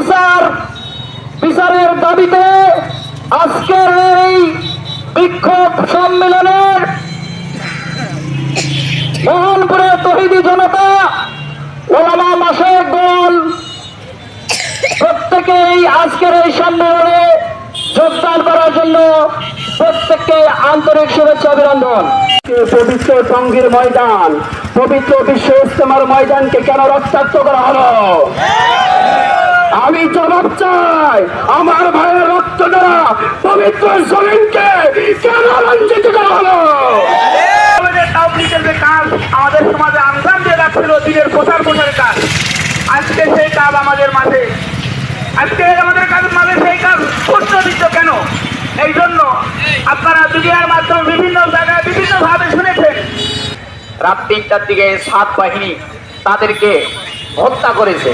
বিচার, বিচারের দাবিতে আজকের এই বিক্ষোভ সম্মেলনের মোহনপুরে তহিদি জনতা ওলামা মাসের দল প্রত্যেকেই আজকের এই সম্মেলনে যোগদান করার জন্য প্রত্যেককে আন্তরিক শুভেচ্ছা অভিনন্দন। পবিত্র টঙ্গীর ময়দান, পবিত্র বিশ্ব ইস্তেমার ময়দানকে কেন রক্তাক্ত করা হলো? চাই। আমার ভাইয়ের রক্ত দ্বারা পবিত্র জমিনকে কেন রঞ্জিত করা হলো? সেই কাজ প্রশ্নবিদ্ধ কেন? এই জন্য আপনারা মাধ্যমে বিভিন্ন জায়গায় বিভিন্ন ভাবে শুনেছেন। রাত তিনটার দিকে সাত বাহিনী তাদেরকে হত্যা করেছে।